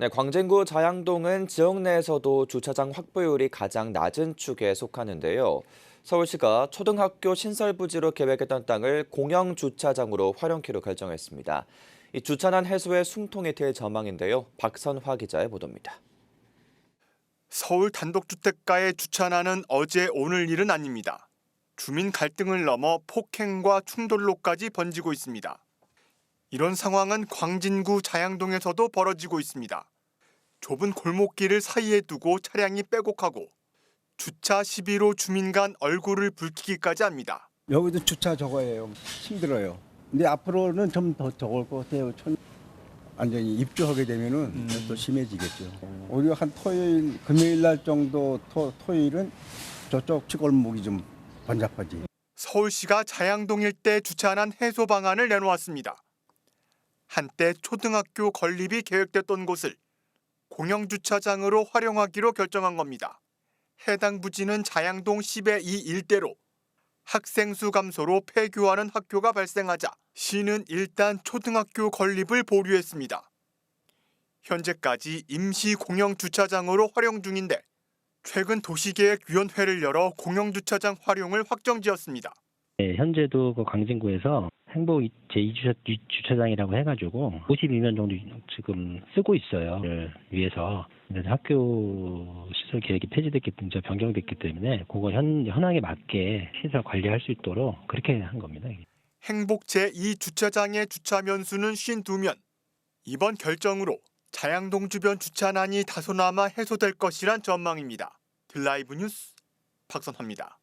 네, 광진구 자양동은 지역 내에서도 주차장 확보율이 가장 낮은 축에 속하는데요. 서울시가 초등학교 신설 부지로 계획했던 땅을 공영 주차장으로 활용키로 결정했습니다. 이 주차난 해소에 숨통이 트일 전망인데요. 박선화 기자의 보도입니다. 서울 단독주택가의 주차난은 어제 오늘 일은 아닙니다. 주민 갈등을 넘어 폭행과 충돌로까지 번지고 있습니다. 이런 상황은 광진구 자양동에서도 벌어지고 있습니다. 좁은 골목길을 사이에 두고 차량이 빼곡하고 주차 시비로 주민 간 얼굴을 붉히기까지 합니다. 여기도 주차 저거예요. 힘들어요. 근데 앞으로는 좀 더 적을 것 같아요. 천... 완전히 입주하게 되면은 또 심해지겠죠. 우리가 한 토요일, 금요일 날 정도 토, 토요일은 저쪽 치골목이 좀 번잡하지. 서울시가 자양동 일대 주차난 해소 방안을 내놓았습니다. 한때 초등학교 건립이 계획됐던 곳을 공영 주차장으로 활용하기로 결정한 겁니다. 해당 부지는 자양동 10의 2 일대로 학생 수 감소로 폐교하는 학교가 발생하자 시는 일단 초등학교 건립을 보류했습니다. 현재까지 임시 공영 주차장으로 활용 중인데 최근 도시계획위원회를 열어 공영주차장 활용을 확정지었습니다. 네, 현재도 그 광진구에서 행복 제2주차장이라고 해가지고 52면 정도 지금 쓰고 있어요. 를 위해서 학교 시설 계획이 폐지됐기 때문에 변경됐기 때문에 그거 현 현황에 맞게 시설 관리할 수 있도록 그렇게 한 겁니다. 행복 제2주차장의 주차 면수는 52면 이번 결정으로 자양동 주변 주차난이 다소나마 해소될 것이란 전망입니다. 드라이브 뉴스 박선화입니다.